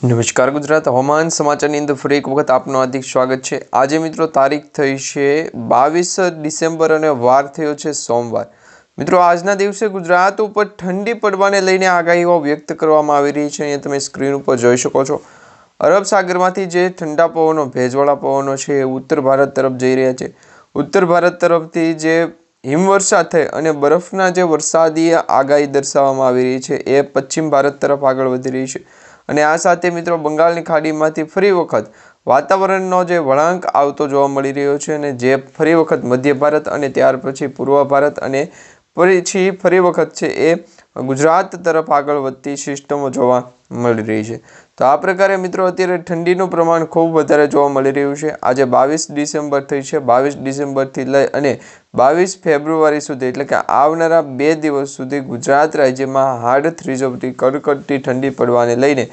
નમસ્કાર ગુજરાત. હવામાન સમાચારની અંદર ફરી એક વખત આપનું હાર્દિક સ્વાગત છે. આજે મિત્રો તારીખ થઈ છે બાવીસ ડિસેમ્બર અને વાર થયો છે સોમવાર. મિત્રો, આજના દિવસે ગુજરાત ઉપર ઠંડી પડવાને લઈને આગાહીઓ વ્યક્ત કરવામાં આવી રહી છે. અહીંયા તમે સ્ક્રીન ઉપર જોઈ શકો છો. અરબ સાગરમાંથી જે ઠંડા પવનો, ભેજવાળા પવનો છે એ ઉત્તર ભારત તરફ જઈ રહ્યા છે. ઉત્તર ભારત તરફથી જે હિમવર્ષા થઈ અને બરફના જે વરસાદી આગાહી દર્શાવવામાં આવી રહી છે એ પશ્ચિમ ભારત તરફ આગળ વધી રહી છે. અને આ સાથે મિત્રો બંગાળની ખાડીમાંથી ફરી વખત વાતાવરણનો જે વળાંક આવતો જોવા મળી રહ્યો છે અને જે ફરી વખત મધ્ય ભારત અને ત્યાર પછી પૂર્વ ભારત અને પછી ફરી વખત છે એ ગુજરાત તરફ આગળ વધતી સિસ્ટમો જોવા મળી રહી છે. તો આ પ્રકારે મિત્રો અત્યારે ઠંડીનું પ્રમાણ ખૂબ વધારે જોવા મળી રહ્યું છે. આજે બાવીસ ડિસેમ્બર થઈ છે. બાવીસ ડિસેમ્બરથી લઈ અને બાવીસ ફેબ્રુઆરી સુધી, એટલે કે આવનારા બે દિવસ સુધી ગુજરાત રાજ્યમાં હાડ થ્રીજવતી કડકડતી ઠંડી પડવાને લઈને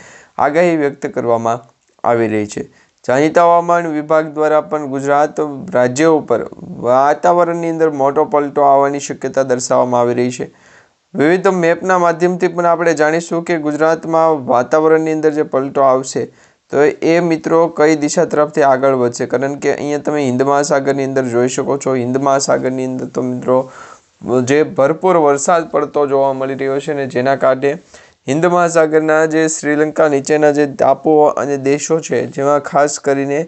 આગાહી વ્યક્ત કરવામાં આવી રહી છે. જાણીતા હવામાન વિભાગ દ્વારા પણ ગુજરાત રાજ્ય ઉપર વાતાવરણની અંદર મોટો પલટો આવવાની શક્યતા દર્શાવવામાં આવી રહી છે. વિવિધ મેપના માધ્યમથી પણ આપણે જાણીશું કે ગુજરાતમાં વાતાવરણની અંદર જે પલટો આવશે તો એ મિત્રો કઈ દિશા તરફથી આગળ વધશે? કારણ કે અહીંયા તમે હિન્દ મહાસાગરની અંદર જોઈ શકો છો. હિન્દ મહાસાગરની અંદર તો મિત્રો જે ભરપૂર વરસાદ પડતો જોવા મળી રહ્યો છે ને જેના કારણે હિન્દ મહાસાગરના જે શ્રીલંકા નીચેના જે ટાપુઓ અને દેશો છે, જેમાં ખાસ કરીને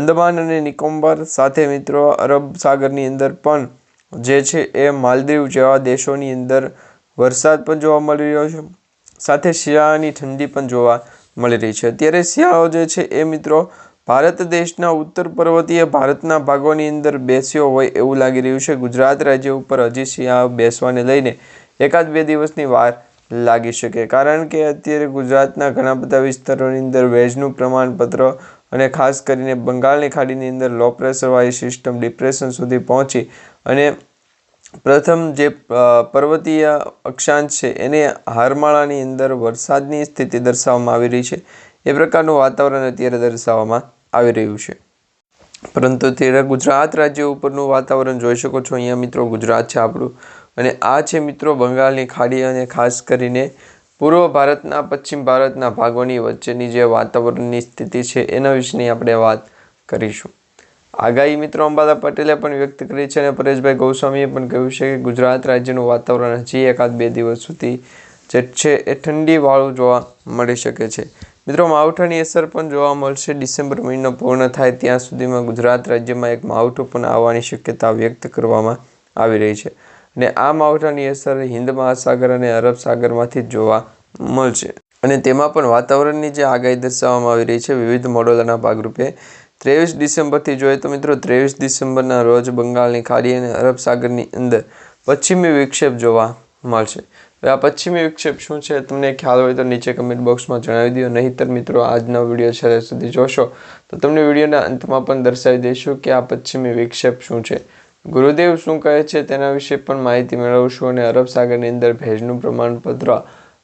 અંદમાન અને નિકોબાર સાથે મિત્રો અરબ સાગરની અંદર પણ જે છે એ માલદીવ જેવા દેશોની અંદર વરસાદ પણ જોવા મળી રહ્યો છે. સાથે શિયાળાની ઠંડી પણ જોવા મળી રહી છે. અત્યારે શિયાળો જે છે એ મિત્રો, ભારત દેશના ઉત્તર પર્વતીય ભારતના ભાગોની અંદર બેસ્યો હોય એવું લાગી રહ્યું છે. ગુજરાત રાજ્ય ઉપર હજી શિયાળો બેસવાને લઈને એકાદ બે દિવસની વાર લાગી શકે. કારણ કે અત્યારે ગુજરાતના ઘણા બધા વિસ્તારોની અંદર ભેજનું પ્રમાણપત્ર અને ખાસ કરીને બંગાળની ખાડીની અંદર લો પ્રેશરવાળી સિસ્ટમ ડિપ્રેશન સુધી પહોંચી અને પ્રથમ જે પર્વતીય અક્ષાંશ છે, એને હારમાળાની અંદર વરસાદની સ્થિતિ દર્શાવવામાં આવી રહી છે. એ પ્રકારનું વાતાવરણ અત્યારે દર્શાવવામાં આવી રહ્યું છે. પરંતુ અત્યારે ગુજરાત રાજ્ય ઉપરનું વાતાવરણ જોઈ શકો છો. અહીંયા મિત્રો ગુજરાત છે આપણું. અને આ છે મિત્રો બંગાળની ખાડી અને ખાસ કરીને પૂર્વ ભારતના, પશ્ચિમ ભારતના ભાગોની વચ્ચેની જે વાતાવરણની સ્થિતિ છે, એના વિશેની આપણે વાત કરીશું. આગાહી મિત્રો અંબાદા પટેલે પણ વ્યક્ત કરી છે અને પરેશભાઈ ગૌસ્વામીએ પણ કહ્યું છે કે ગુજરાત રાજ્યનું વાતાવરણ હજી એકાદ બે દિવસ સુધી જે છે એ ઠંડીવાળું જોવા મળી શકે છે. મિત્રો, માવઠાની અસર પણ જોવા મળશે. ડિસેમ્બર મહિનો પૂર્ણ થાય ત્યાં સુધીમાં ગુજરાત રાજ્યમાં એક માવઠું પણ આવવાની શક્યતા વ્યક્ત કરવામાં આવી રહી છે અને આ માવઠાની અસર હિન્દ મહાસાગર અને અરબ સાગરમાંથી જોવા મળશે. અને તેમાં પણ વાતાવરણની જે આગાહી દર્શાવવામાં આવી રહી છે, વિવિધ મોડલોના ભાગરૂપે ત્રેવીસ ડિસેમ્બરથી જોઈએ તો મિત્રો ત્રેવીસ ડિસેમ્બરના રોજ બંગાળની ખાડી અને અરબ સાગરની અંદર પશ્ચિમી વિક્ષેપ જોવા મળશે. હવે આ પશ્ચિમી વિક્ષેપ શું છે તમને ખ્યાલ હોય તો નીચે કમેન્ટ બોક્સમાં જણાવી દો. નહીંતર મિત્રો આજનો વીડિયો છેલ્લે સુધી જોશો. તો તમને વિડીયોના અંતમાં પણ દર્શાવી દઈશું કે આ પશ્ચિમી વિક્ષેપ શું છે. ગુરુદેવ શું કહે છે તેના વિશે પણ માહિતી મેળવશું અને અરબ સાગરની અંદર ભેજનું પ્રમાણપત્ર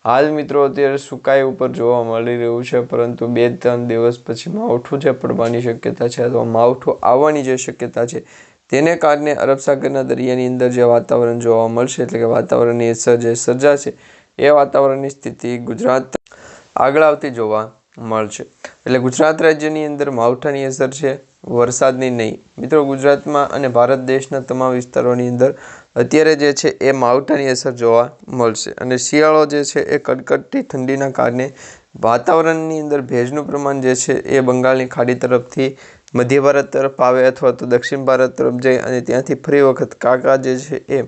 હાલ મિત્રો અત્યારે સુકાઈ ઉપર જોવા મળી રહ્યું છે, પરંતુ બે ત્રણ દિવસ પછી માવઠું જે પડવાની શક્યતા છે અથવા માવઠું આવવાની જે શક્યતા છે, તેને કારણે અરબ સાગરના દરિયાની અંદર જે વાતાવરણ જોવા મળશે, એટલે કે વાતાવરણની અસર જે સર્જાશે એ વાતાવરણની સ્થિતિ ગુજરાત આગળ આવતી જોવા મળશે. એટલે ગુજરાત રાજ્યની અંદર માવઠાની અસર છે વરસાદની નહીં. મિત્રો, ગુજરાતમાં અને ભારત દેશના તમામ વિસ્તારોની અંદર અત્યારે જે છે એ માવઠાની અસર જોવા મળશે અને શિયાળો જે છે એ કડકડતી ઠંડીના કારણે વાતાવરણની અંદર ભેજનું પ્રમાણ જે છે એ બંગાળની ખાડી તરફથી મધ્ય ભારત તરફ આવે અથવા તો દક્ષિણ ભારત તરફ જાય અને ત્યાંથી ફરી વખત કાકા જે છે એ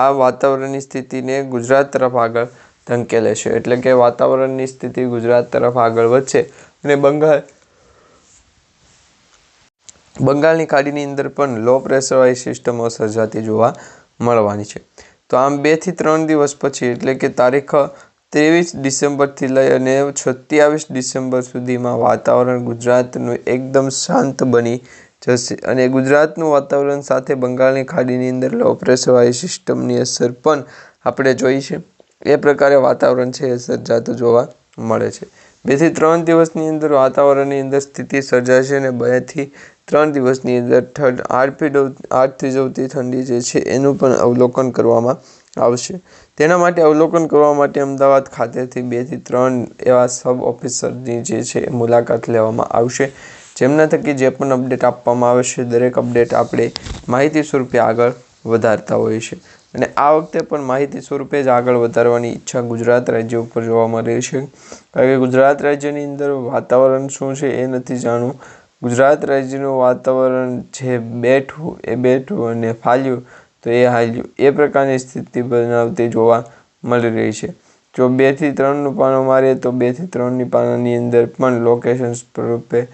આ વાતાવરણની સ્થિતિને ગુજરાત તરફ આગળ ધંકેલે છે. એટલે કે વાતાવરણની સ્થિતિ ગુજરાત તરફ આગળ વધશે અને બંગાળ બંગાળની ખાડીની અંદર પણ લો પ્રેશરવાળી સિસ્ટમો સર્જાતી જોવા મળવાની છે. તો આમ બેથી ત્રણ દિવસ પછી, એટલે કે તારીખ ત્રેવીસ ડિસેમ્બરથી લઈ અને સત્યાવીસ ડિસેમ્બર સુધીમાં વાતાવરણ ગુજરાતનું એકદમ શાંત બની જશે અને ગુજરાતનું વાતાવરણ સાથે બંગાળની ખાડીની અંદર લો પ્રેશરવાળી સિસ્ટમની અસર પણ આપણે જોઈ છે. એ પ્રકારે વાતાવરણ છે એ સર્જાતું જોવા મળે છે. બેથી ત્રણ દિવસની અંદર વાતાવરણની અંદર સ્થિતિ સર્જાશે અને બેથી ત્રણ દિવસની અંદર ઠંડ આઠથી આઠથી જવતી ઠંડી જે છે એનું પણ અવલોકન કરવામાં આવશે. તેના માટે અવલોકન કરવા માટે અમદાવાદ ખાતેથી બેથી ત્રણ એવા સબ ઓફિસરની જે છે મુલાકાત લેવામાં આવશે. જેમના થકી જે પણ અપડેટ આપવામાં આવે છે, દરેક અપડેટ આપણે માહિતી સ્વરૂપે આગળ વધારતા હોઈએ છીએ. અને આ વખતે પણ માહિતી સ્વરૂપે જ આગળ વધારવાની ઈચ્છા ગુજરાત રાજ્ય ઉપર જોવા મળી છે. કારણ કે ગુજરાત રાજ્યની અંદર વાતાવરણ શું છે એ નથી જાણવું. ગુજરાત રાજ્યનું વાતાવરણ જે બેઠું, એ બેઠું અને ફાલ્યું, તો એ હાલ્યું. એ પ્રકારની સ્થિતિ બનાવતી જોવા મળી રહી છે. જો બેથી ત્રણનું પાનો મારીએ, તો બેથી ત્રણની પાનાની અંદર પણ લોકેશન સ્વરૂપે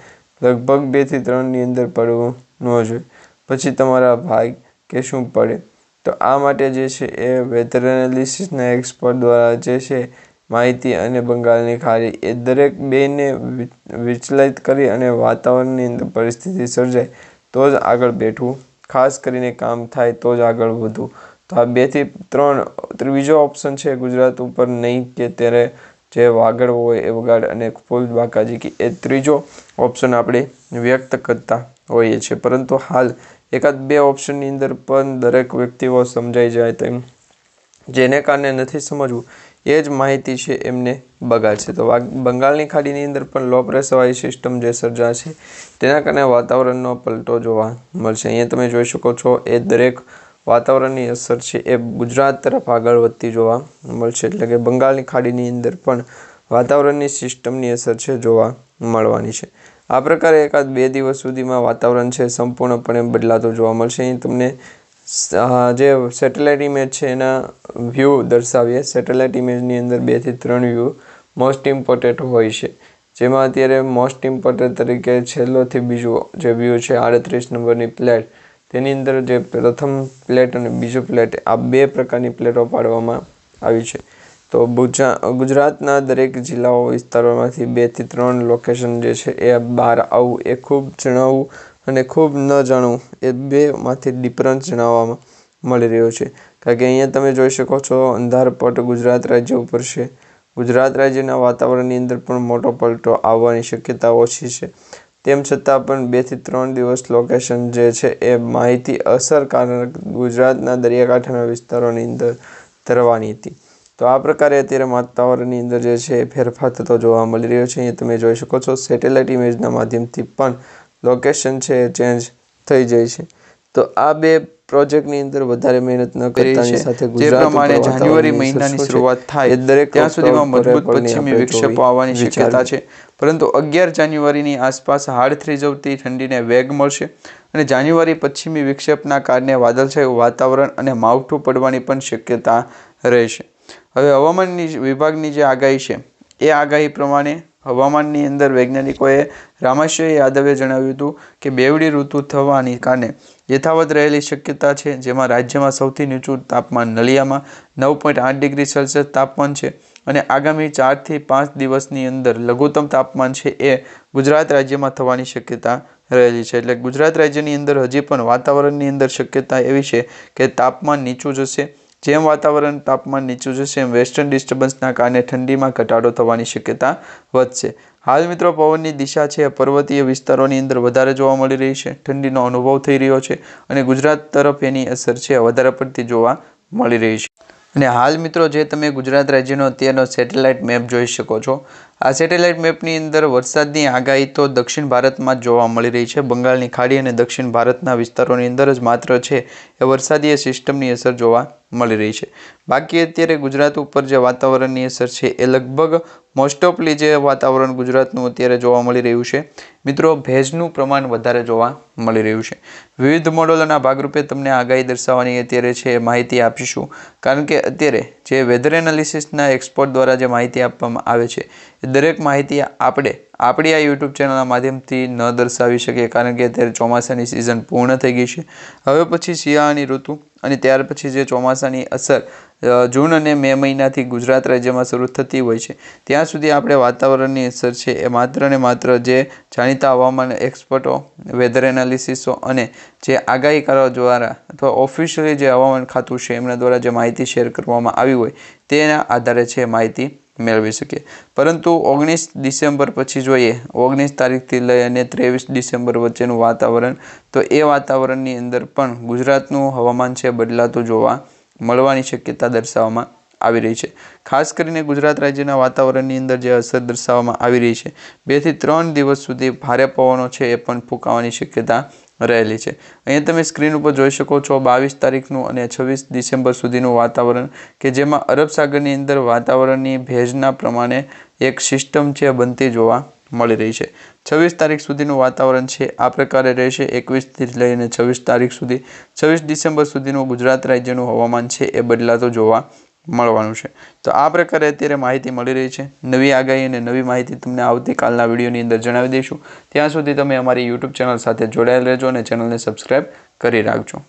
લગભગ બેથી ત્રણની અંદર પડવું ન જોઈએ. પછી તમારા ભાગ કે શું પડે? તો આ માટે જે છે એ વેધર એનાલિસિસના એક્સપર્ટ દ્વારા જે છે માહિતી અને બંગાળની ખાડી. એ દરેક બેને વિચલિત કરી અને વાતાવરણની અંદર પરિસ્થિતિ સર્જાય, તો જ આગળ બેઠવું. ખાસ કરીને કામ થાય તો જ આગળ વધવું. તો આ બેથી ત્રણ ત્રીજો ઓપ્શન છે ગુજરાત ઉપર નહીં કે ત્યારે જે વાગડ હોય એ વગાડ અને ફૂલ બાકાજી કે એ ત્રીજો ઓપ્શન આપણે વ્યક્ત કરતા હોઈએ છીએ. પરંતુ હાલ એકાદ બે ઓપ્શનની અંદર પણ દરેક વ્યક્તિઓ સમજાઈ જાય તેમ. જેને કારણે નથી સમજવું એ જ માહિતી છે એમને બગાડશે તો બંગાળની ખાડીની અંદર પણ લો પ્રેશરવાળી સિસ્ટમ જે સર્જાશે તેના કારણે વાતાવરણનો પલટો જોવા મળશે. અહીંયા તમે જોઈ શકો છો, એ દરેક વાતાવરણની અસર છે એ ગુજરાત તરફ આગળ વધતી જોવા મળશે. એટલે કે બંગાળની ખાડીની અંદર પણ વાતાવરણની સિસ્ટમની અસર છે જોવા મળવાની છે. આ પ્રકારે એકાદ બે દિવસ સુધીમાં વાતાવરણ છે સંપૂર્ણપણે બદલાતું જોવા મળશે. અહીં તમને જે સેટેલાઇટ ઇમેજ છે એના વ્યૂ દર્શાવીએ. સેટેલાઇટ ઇમેજની અંદર બેથી ત્રણ વ્યૂ મોસ્ટ ઇમ્પોર્ટન્ટ હોય છે. જેમાં અત્યારે મોસ્ટ ઇમ્પોર્ટન્ટ તરીકે છેલ્લોથી બીજો જે વ્યૂ છે, આડત્રીસ નંબરની પ્લેટ તેની અંદર જે પ્રથમ પ્લેટ અને બીજું પ્લેટ આ બે પ્રકારની પ્લેટો પાડવામાં આવી છે. તો ગુજરાતના દરેક જિલ્લાઓ વિસ્તારોમાંથી બેથી ત્રણ લોકેશન જે છે, એ બહાર આવવું એ ખૂબ જણાવવું અને ખૂબ ન જાણવું એ બેમાંથી ડિફરન્સ જણાવવામાં મળી રહ્યો છે. કારણ કે અહીંયા તમે જોઈ શકો છો અંધારપટ ગુજરાત રાજ્ય ઉપર છે. ગુજરાત રાજ્યના વાતાવરણની અંદર પણ મોટો પલટો આવવાની શક્યતા ઓછી છે. તેમ છતાં પણ બેથી ત્રણ દિવસ લોકેશન જે છે, એ માહિતી અસરકારક ગુજરાતના દરિયાકાંઠાના વિસ્તારોની અંદર ધરવાની હતી. તો આ પ્રકારે અત્યારે વાતાવરણની અંદર જે છે એ ફેરફાર થતો જોવા મળી રહ્યો છે. અહીંયા તમે જોઈ શકો છો સેટેલાઇટ ઇમેજના માધ્યમથી પણ લોકેશન છે ચેન્જ થઈ જાય છે. તો આ બે પ્રોજેક્ટની અંદર વધારે મહેનત ન કરતાની સાથે જે પ્રમાણે જાન્યુઆરી મહિનાની શરૂઆત થાય દરેક ત્યાં સુધીમાં મજબૂત પશ્ચિમી વિક્ષેપો આવવાની શક્યતા છે. પરંતુ અગિયાર જાન્યુઆરીની આસપાસ હાડ થઈ જવતી ઠંડીને વેગ મળશે અને જાન્યુઆરી પશ્ચિમી વિક્ષેપના કારણે વાદળછાયું વાતાવરણ અને માવઠું પડવાની પણ શક્યતા રહેશે. હવે હવામાનની વિભાગની જે આગાહી છે એ આગાહી પ્રમાણે હવામાનની અંદર વૈજ્ઞાનિકોએ રામાશય યાદવે જણાવ્યું હતું કે બેવડી ઋતુ થવાની કારણે યથાવત રહેલી શક્યતા છે, જેમાં રાજ્યમાં સૌથી નીચું તાપમાન નલિયામાં નવ પોઈન્ટ આઠ ડિગ્રી સેલ્સિયસ તાપમાન છે અને આગામી ચારથી પાંચ દિવસની અંદર લઘુત્તમ તાપમાન છે એ ગુજરાત રાજ્યમાં થવાની શક્યતા રહેલી છે. એટલે ગુજરાત રાજ્યની અંદર હજી પણ વાતાવરણની અંદર શક્યતા એવી છે કે તાપમાન નીચું જશે જેમ વાતાવરણ તાપમાન નીચું જશે એમ વેસ્ટર્ન ડિસ્ટર્બન્સના કારણે ઠંડીમાં ઘટાડો થવાની શક્યતા વધશે. હાલ મિત્રો, પવનની દિશા છે, પર્વતીય વિસ્તારોની અંદર વધારે જોવા મળી રહી છે. ઠંડીનો અનુભવ થઈ રહ્યો છે અને ગુજરાત તરફ એની અસર છે, વધારે પડતી જોવા મળી રહી છે. અને હાલ મિત્રો જે તમે ગુજરાત રાજ્યનો અત્યારનો સેટેલાઇટ મેપ જોઈ શકો છો, આ સેટેલાઇટ મેપની અંદર વરસાદની આગાહી તો દક્ષિણ ભારતમાં જ જોવા મળી રહી છે. બંગાળની ખાડી અને દક્ષિણ ભારતના વિસ્તારોની અંદર જ માત્ર છે એ વરસાદીય સિસ્ટમની અસર જોવા મળી રહી છે. બાકી અત્યારે ગુજરાત ઉપર જે વાતાવરણની અસર છે એ લગભગ મોસ્ટ ઓફલી જે વાતાવરણ ગુજરાતનું અત્યારે જોવા મળી રહ્યું છે, મિત્રો ભેજનું પ્રમાણ વધારે જોવા મળી રહ્યું છે. વિવિધ મોડલોના ભાગરૂપે તમને આગાહી દર્શાવવાની અત્યારે છે એ માહિતી આપીશું. કારણ કે અત્યારે જે વેધર એનાલિસિસના એક્સપર્ટ દ્વારા જે માહિતી આપવામાં આવે છે, એ દરેક માહિતી આપણે, આપણી આ યુટ્યુબ ચેનલના માધ્યમથી ન દર્શાવી શકીએ કારણ કે અત્યારે ચોમાસાની સિઝન પૂર્ણ થઈ ગઈ છે. હવે પછી શિયાળાની ઋતુ અને ત્યાર પછી જે ચોમાસાની અસર જૂન અને મે મહિનાથી ગુજરાત રાજ્યમાં શરૂ થતી હોય છે. ત્યાં સુધી આપણે વાતાવરણની અસર છે એ માત્ર ને માત્ર જે જાણીતા હવામાન એક્સપર્ટો, વેધર એનાલિસિસો અને જે આગાહીકારો દ્વારા અથવા ઓફિશિયલી જે હવામાન ખાતું છે એમના દ્વારા જે માહિતી શેર કરવામાં આવી હોય તેના આધારે છે માહિતી મેળવી શકીએ. પરંતુ ઓગણીસ ડિસેમ્બર પછી જોઈએ ઓગણીસ તારીખથી લઈ અને ત્રેવીસ ડિસેમ્બર વચ્ચેનું વાતાવરણ, તો એ વાતાવરણની અંદર પણ ગુજરાતનું હવામાન છે બદલાતું જોવા મળવાની શક્યતા દર્શાવવામાં આવી રહી છે. ખાસ કરીને ગુજરાત રાજ્યના વાતાવરણની અંદર જે અસર દર્શાવવામાં આવી રહી છે બેથી ત્રણ દિવસ સુધી ભારે પવનો છે એ પણ ફૂંકાવાની શક્યતા રહેલી છે. અહીંયા તમે સ્ક્રીન ઉપર જોઈ શકો છો બાવીસ તારીખનું અને છવ્વીસ ડિસેમ્બર સુધીનું વાતાવરણ કે જેમાં અરબ સાગરની અંદર વાતાવરણની ભેજના પ્રમાણે એક સિસ્ટમ છે બનતી જોવા મળી રહી છે. છવ્વીસ તારીખ સુધીનું વાતાવરણ છે. આ પ્રકારે રહેશે એકવીસથી લઈને છવ્વીસ તારીખ સુધી. છવ્વીસ ડિસેમ્બર સુધીનું ગુજરાત રાજ્યનું હવામાન છે. એ બદલાતો જોવા મળવાનું છે. તો આ પ્રકારે અત્યારે માહિતી મળી રહી છે. નવી આગાહી અને નવી માહિતી તમને આવતીકાલના વિડીયોની અંદર જણાવી દઈશું. ત્યાં સુધી તમે અમારી યુટ્યુબ ચેનલ સાથે જોડાયેલ રહેજો અને ચેનલને સબસ્ક્રાઈબ કરી રાખજો.